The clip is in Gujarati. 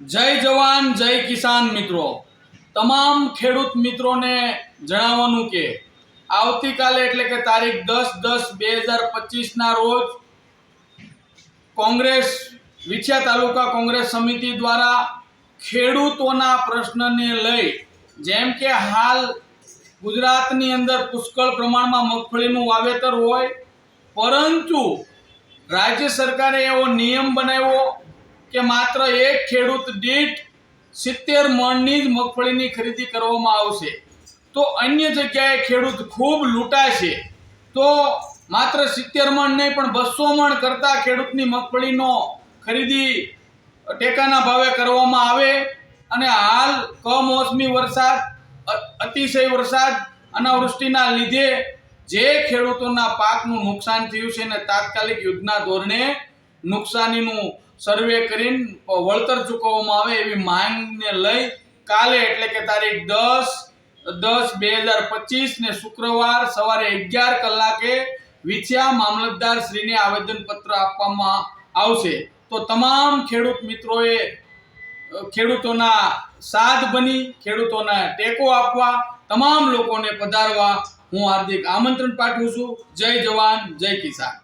જય જવાન, જય કિસાન મિત્રો. તમામ ખેડૂત મિત્રોને જણાવવાનું કે આવતીકાલે એટલે કે તારીખ દસ દસ બે હજાર પચીસના રોજ કોંગ્રેસ, વિછિયા તાલુકા કોંગ્રેસ સમિતિ દ્વારા ખેડૂતોના પ્રશ્નને લઈ, જેમ કે હાલ ગુજરાતની અંદર પુષ્કળ પ્રમાણમાં મગફળીનું વાવેતર હોય, પરંતુ રાજ્ય સરકારે એવો નિયમ બનાવ્યો કે માત્ર એક ખેડૂત દીઠ સિત્તેર મણની જ મગફળીની ખરીદી કરવામાં આવશે. તો અન્ય જગ્યાએ ખેડૂત ખૂબ લૂંટાશે તો માત્ર સિત્તેર મણ નહીં, પણ બસો મણ કરતાં ખેડૂતની મગફળીનો ખરીદી ટેકાના ભાવે કરવામાં આવે. અને હાલ કમોસમી વરસાદ અતિશય વરસાદ, અનાવૃષ્ટિના લીધે જે ખેડૂતોના પાકનું નુકસાન થયું છે ને તાત્કાલિક યુદ્ધના ધોરણે નુકસાનીનું સર્વે કરીને વળતર ચૂકવવામાં આવે એવી માંગને લઈ કાલે એટલે કે તારીખ દસ દસ બે હજાર પચીસ ને શુક્રવાર સવારે અગિયાર કલાકે વિછ્યા મામલતદાર શ્રીને આવેદનપત્ર આપવામાં આવશે. તો તમામ ખેડૂત મિત્રોએ ખેડૂતોના સાથ બની, ખેડૂતોને ટેકો આપવા, તમામ લોકોને પધારવા હું હાર્દિક આમંત્રણ પાઠવું છું. જય જવાન, જય કિસાન.